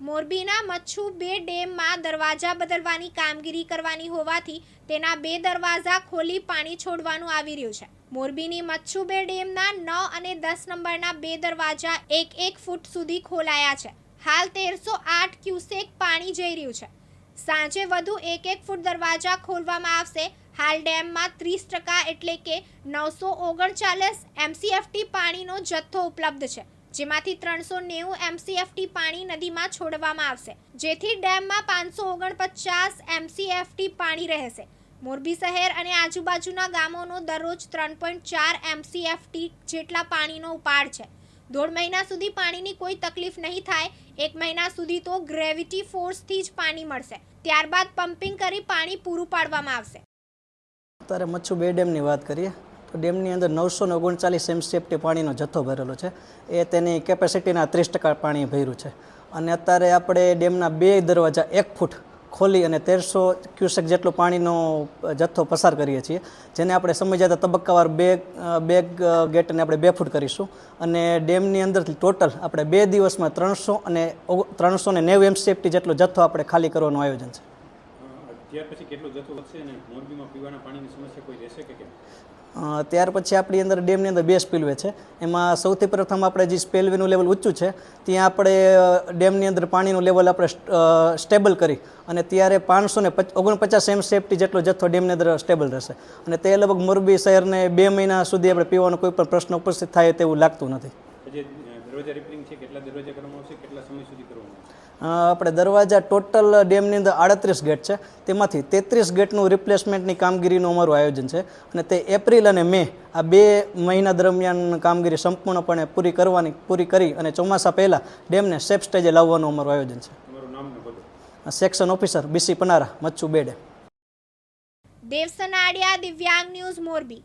મોરબીના મચ્છુ બે ડેમમાં દરવાજા બદલવાની કામગીરી કરવાની હોવાથી તેના બે દરવાજા ખોલી પાણી છોડવાનું આવી રહ્યું છે. મોરબીની મચ્છુ બે ડેમના નવ અને દસ નંબરના બે દરવાજા એક એક ફૂટ સુધી ખોલાયા છે. હાલ તેરસો આઠ ક્યુસેક પાણી જઈ રહ્યું છે. સાંજે વધુ એક એક ફૂટ દરવાજા ખોલવામાં આવશે. હાલ ડેમમાં ત્રીસ ટકા એટલે કે નવસો ઓગણચાલીસ એમસીએફટી પાણીનો જથ્થો ઉપલબ્ધ છે. જેમાંથી ત્રણસો નેવું એમસીએફટી પાણી નદીમાં છોડવામાં આવશે. જેથી ડેમમાં પાંચસો ઓગણપચાસ એમસીએફટી પાણી રહેશે. મોરબી શહેર અને આજુબાજુના ગામોનો દરરોજ ત્રણ પોઈન્ટ ચાર એમસીએફટી જેટલા પાણીનો ઉપાડ છે. દોઢ મહિના સુધી પાણીની કોઈ તકલીફ નહીં થાય. એક મહિના સુધી તો ગ્રેવિટી ફોર્સથી જ પાણી મળશે. ત્યારબાદ પમ્પિંગ કરી પાણી પૂરું પાડવામાં આવશે. અત્યારે મચ્છુ બે ડેમની વાત કરીએ. તો ડેમની અંદર નવસો ને ઓગણચાલીસ એમસીએફટી પાણીનો જથ્થો ભરેલો છે. એ તેની કેપેસિટીના ત્રીસ ટકા પાણી ભર્યું છે. અને અત્યારે આપણે ડેમના બે દરવાજા એક ફૂટ ખોલી અને તેરસો ક્યુસેક જેટલો પાણીનો જથ્થો પસાર કરીએ છીએ. જેને આપણે સમય જતાં તબક્કાવાર બે બે ગેટને આપણે બે ફૂટ કરીશું. અને ડેમની અંદરથી ટોટલ આપણે બે દિવસમાં ત્રણસો અને ત્રણસો ને નેવું એમસીએફટી જેટલો જથ્થો આપણે ખાલી કરવાનું આયોજન છે. ત્યાર પછી કેટલો જથ્થો વધશે અને મોરબીમાં પીવાના પાણીની સમસ્યા કોઈ રહેશે કે કેમ? ત્યાર પછી આપણી અંદર ડેમની અંદર બે સ્પિલવે છે. એમાં સૌથી પ્રથમ આપણે જે સ્પેલવેનું લેવલ ઊંચું છે ત્યાં આપણે ડેમની અંદર પાણીનું લેવલ આપણે સ્ટેબલ કરી અને ત્યારે પાંચસો ને ઓગણપચાસ એમ સેફટી જેટલો જથ્થો ડેમની અંદર સ્ટેબલ રહેશે. અને તે લગભગ મોરબી શહેરને બે મહિના સુધી આપણે પીવાનો કોઈ પણ પ્રશ્ન ઉપસ્થિત થાય તેવું લાગતું નથી. દરવાજા રિપેરિંગ છે કેટલા દરવાજા કરવામાં આવશે કેટલા સમય સુધી કરવામાં આવશે? અ, આપણે દરવાજા ટોટલ ડેમની અંદર આડત્રીસ ગેટ છે. તેમાંથી તેત્રીસ ગેટનું રિપ્લેસમેન્ટની કામગીરીનું અમારું આયોજન છે. અને તે એપ્રિલ અને મે આ બે મહિના દરમિયાન કામગીરી સંપૂર્ણપણે પૂરી કરવાની પૂરી કરી અને ચોમાસા પહેલાં ડેમને સેફ સ્ટેજે લાવવાનું અમારું આયોજન છે. Section officer BC Panara Machhu બેડે Devsanadiya Divyang news Morbi.